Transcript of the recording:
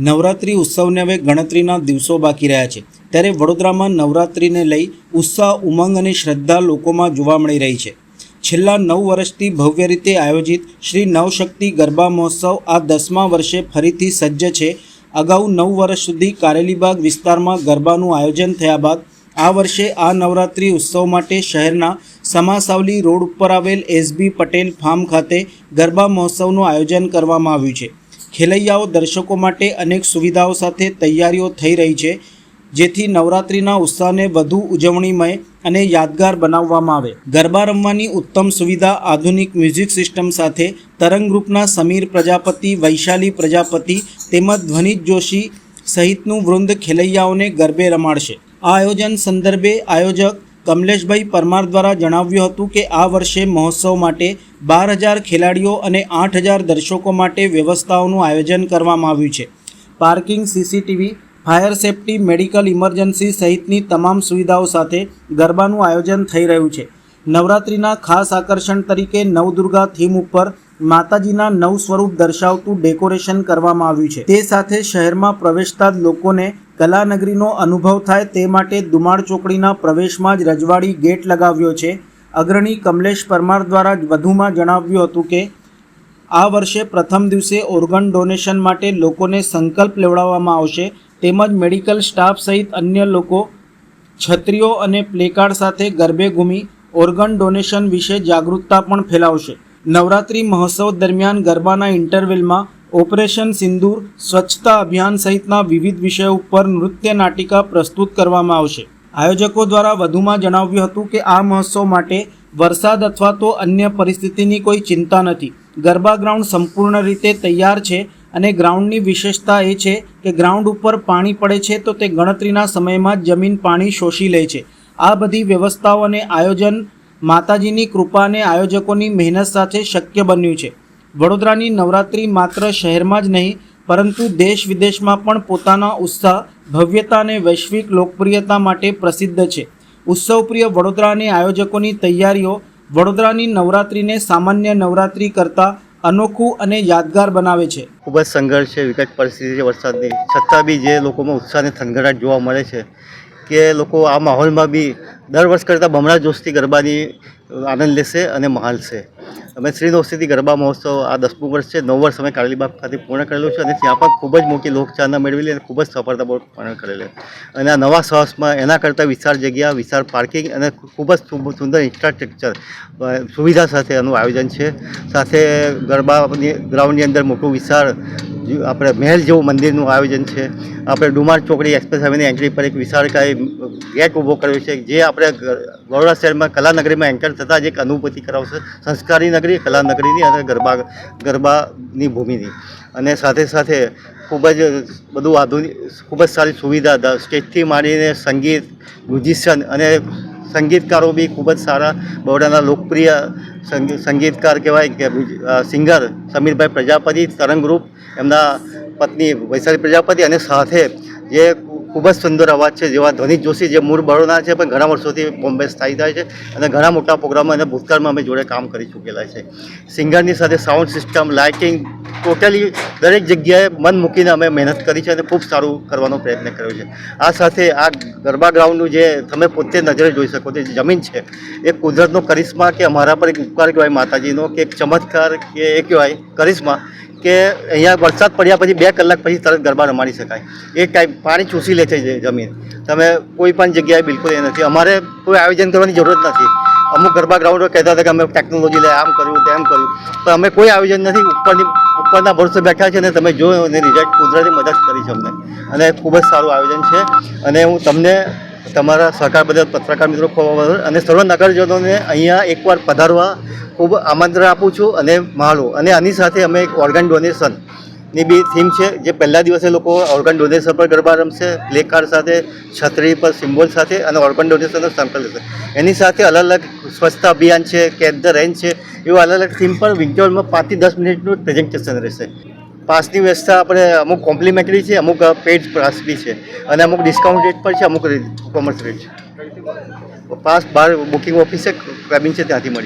નવરાત્રિ ઉત્સવને હવે ગણતરીના દિવસો બાકી રહ્યા છે. ત્યારે વડોદરામાં નવરાત્રિને લઈ ઉત્સાહ, ઉમંગ અને શ્રદ્ધા લોકોમાં જોવા મળી રહી છે. છેલ્લા નવ વર્ષથી ભવ્ય રીતે આયોજિત શ્રી નવશક્તિ ગરબા મહોત્સવ આ દસમા વર્ષે ફરીથી સજ્જ છે. અગાઉ નવ વર્ષ સુધી કારેલીબાગ વિસ્તારમાં ગરબાનું આયોજન થયા બાદ આ વર્ષે આ નવરાત્રિ ઉત્સવ માટે શહેરના સમાસાવલી રોડ ઉપર આવેલ એસબી પટેલ ફાર્મ ખાતે ગરબા મહોત્સવનું આયોજન કરવામાં આવ્યું છે. ખેલૈયાઓ દર્શકો માટે અનેક સુવિધાઓ સાથે તૈયારીઓ થઈ રહી છે, જેથી નવરાત્રિના ઉત્સાહને વધુ ઉજવણીમય અને યાદગાર બનાવવામાં આવે. ગરબા રમવાની ઉત્તમ સુવિધા આધુનિક મ્યુઝિક સિસ્ટમ સાથે તરંગ ગ્રુપના સમીર પ્રજાપતિ, વૈશાલી પ્રજાપતિ તેમજ ધ્વનિત જોશી સહિતનું વૃંદ ખેલૈયાઓને ગરબે રમાડશે. આ આયોજન સંદર્ભે આયોજક કમલેશભાઈ પરમાર દ્વારા જણાવ્યું હતું કે આ વર્ષે મહોત્સવ માટે બાર હજાર ખેલાડીઓ અને આઠ હજાર દર્શકો માટે વ્યવસ્થાઓનું આયોજન કરવામાં આવ્યું છે. Parking, CCTV, fire safety, medical emergency સહિતની તમામ સુવિધાઓ સાથે ગરબાનું આયોજન થઈ રહ્યું છે. નવરાત્રિના ખાસ આકર્ષણ તરીકે નવદુર્ગા થીમ ઉપર માતાજીના નવ સ્વરૂપ દર્શાવતું ડેકોરેશન કરવામાં આવ્યું છે. તે સાથે શહેરમાં પ્રવેશતા જ લોકોને કલાનગરીનો અનુભવ થાય તે માટે દુમાળ ચોકડીના પ્રવેશમાં જ રજવાડી ગેટ લગાવ્યો છે. અગ્રણી કમલેશ પરમાર દ્વારા વધુમાં જણાવ્યું હતું કે, આ વર્ષે પ્રથમ દિવસે ઓર્ગન ડોનેશન માટે લોકોને સંકલ્પ લેવડાવવામાં આવશે. તેમજ મેડિકલ સ્ટાફ સહિત અન્ય લોકો છત્રીઓ અને પ્લેકાર્ડ સાથે ગરબે ઘૂમી ઓર્ગન ડોનેશન વિશે જાગૃતતા પણ ફેલાવશે. નવરાત્રિ મહોત્સવ દરમિયાન ગરબાના ઇન્ટરવેલમાં ઓપરેશન સિંદૂર, સ્વચ્છતા અભિયાન સહિતના વિવિધ વિષયો ઉપર નૃત્ય નાટિકા પ્રસ્તુત કરવામાં આવશે. આયોજકો દ્વારા વધુમાં જણાવ્યું હતું કે આ મહોત્સવ માટે વરસાદ અથવા તો અન્ય પરિસ્થિતિની કોઈ ચિંતા નથી. ગરબા ગ્રાઉન્ડ સંપૂર્ણ રીતે તૈયાર છે અને ગ્રાઉન્ડની વિશેષતા એ છે કે ગ્રાઉન્ડ ઉપર પાણી પડે છે તો તે ગણતરીના સમયમાં જમીન પાણી શોષી લે છે. આ બધી વ્યવસ્થાઓ અને આયોજન માતાજીની કૃપા અને આયોજકોની મહેનત સાથે શક્ય બન્યું છે. વડોદરાની નવરાત્રિ માત્ર શહેરમાં જ નહીં, પરંતુ દેશ વિદેશમાં પણ પોતાના ઉત્સાહ, ભવ્યતા અને વૈશ્વિક લોકપ્રિયતા માટે પ્રસિદ્ધ છે. ઉત્સવપ્રિય વડોદરા અને આયોજકોની તૈયારીઓ વડોદરાની નવરાત્રિને સામાન્ય નવરાત્રિ કરતાં અનોખું અને યાદગાર બનાવે છે. ખૂબ જ સંઘર્ષ છે, વિકટ પરિસ્થિતિ છે વરસાદની. છતાં બી જે લોકોમાં ઉત્સાહ અને થનગડાટ જોવા મળે છે કે લોકો આ માહોલમાં બી દર વર્ષ કરતાં બમણા જોશથી ગરબાની આનંદ લેશે અને મહાલશે અમે શ્રી નવસ્થિતિ ગરબા મહોત્સવ આ દસમું વર્ષ છે. નવ વર્ષ અમે કારેલીબાગ ખાતે પૂર્ણ કરેલું છે અને ત્યાં પણ ખૂબ જ મોટી લોકચાહના મેળવેલી અને ખૂબ જ સફળતાપૂર્વક પૂર્ણ કરેલી અને આ નવા સાહસમાં એના કરતાં વિશાળ જગ્યા, વિશાળ પાર્કિંગ અને ખૂબ જ સુંદર ઇન્ફ્રાસ્ટ્રક્ચર સુવિધા સાથે એનું આયોજન છે. સાથે ગરબાની, ગ્રાઉન્ડની અંદર મોટું વિશાળ આપણે મહેલ જેવું મંદિરનું આયોજન છે. આપણે ડુમાર ચોકડી એક્સપ્રેસ હાઈવેની એન્ટ્રી પર એક વિશાળકાય ગેટ ઊભો કર્યો છે. જે આપણે વડોદરા શહેરમાં કલાનગરીમાં એન્ટર થતાં જ એક અનુભૂતિ કરાવશે. સંસ્કારી નગરી, કલાનગરીની અને ગરબા, ગરબાની ભૂમિની. અને સાથે સાથે ખૂબ જ બધું આધુનિક, ખૂબ જ સારી સુવિધા સ્ટેજથી માંડીને સંગીત, મ્યુઝિશિયન અને સંગીતકારો બી ખૂબ જ સારા બરોડાના લોકપ્રિય સંગી- સંગીતકાર કહેવાય કે સિંગર સમીરભાઈ પ્રજાપતિ તરંગ ગ્રુપ એમના પત્ની વૈશાલી પ્રજાપતિ અને સાથે જે ખૂબ જ સુંદર અવાજ છે, જેવા ધ્વનિત જોશી જે મૂળ બરોડા છે, પણ ઘણા વર્ષોથી બોમ્બે સ્થાયી થાય છે અને ઘણા મોટા પ્રોગ્રામો અને ભૂતકાળમાં અમે જોડે કામ કરી ચૂકેલા છે. સિંગરની સાથે સાઉન્ડ સિસ્ટમ લાઇટિંગ ટોટલી દરેક જગ્યાએ મન મૂકીને અમે મહેનત કરી છે અને ખૂબ સારું કરવાનો પ્રયત્ન કર્યો છે. આ સાથે આ ગરબા ગ્રાઉન્ડનું જે તમે પોતે નજરે જોઈ શકો તે જમીન છે, એ કુદરતનો કરિશ્મા કે અમારા પર એક ઉપકાર કહેવાય માતાજીનો, કે એક ચમત્કાર કે એ કહેવાય કરિશ્મા કે અહીંયા વરસાદ પડ્યા પછી બે કલાક પછી તરત ગરબા રમાડી શકાય. એ ટાઈપ પાણી ચૂસી લે છે જમીન. તમે કોઈ પણ જગ્યાએ બિલકુલ એ નથી. અમારે કોઈ આયોજન કરવાની જરૂરત નથી. અમુક ગરબા ગ્રાઉન્ડો કહેતા હતા કે અમે ટેકનોલોજી લે, આમ કર્યું તેમ કર્યું. પણ અમે કોઈ આયોજન નથી. ઉપરની, ઉપરના ભરોસે બેઠા છે અને તમે જો અને રિઝલ્ટ કુદરતી મદદ કરી છે અમને. અને ખૂબ જ સારું આયોજન છે. અને હું તમને તમારા સહકાર બદલ પત્રકાર મિત્રો ખૂબ અને સર્વ નગરજનોને અહીંયા એકવાર પધારવા ખૂબ આમંત્રણ આપું છું અને માળો અને આની સાથે અમે એક ઓર્ગન ડોનેશનની બી થીમ છે, જે પહેલા દિવસે લોકો ઓર્ગન ડોનેશન પર ગરબા રમશે પ્લે કાર્ડ સાથે, છત્રી પર સિમ્બોલ સાથે અને ઓર્ગન ડોનેશનનો સંકલ્પ લેશે. એની સાથે અલગ અલગ સ્વચ્છતા અભિયાન છે કેચ ધ રેન્જ છે, એવા અલગ અલગ થીમ પર વિન્ટરમાં પાંચથી દસ મિનિટનું પ્રેઝન્ટેશન રહેશે. પાસની વ્યવસ્થા આપણે અમુક કોમ્પ્લિમેન્ટરી છે, અમુક પેડ પાસ બી છે. અને અમુક ડિસ્કાઉન્ટ રેટ પર છે, અમુક કોમર્સ રેટ છે. પાસ બાર બુકિંગ ઓફિસે કેબિન છે ત્યાંથી મળી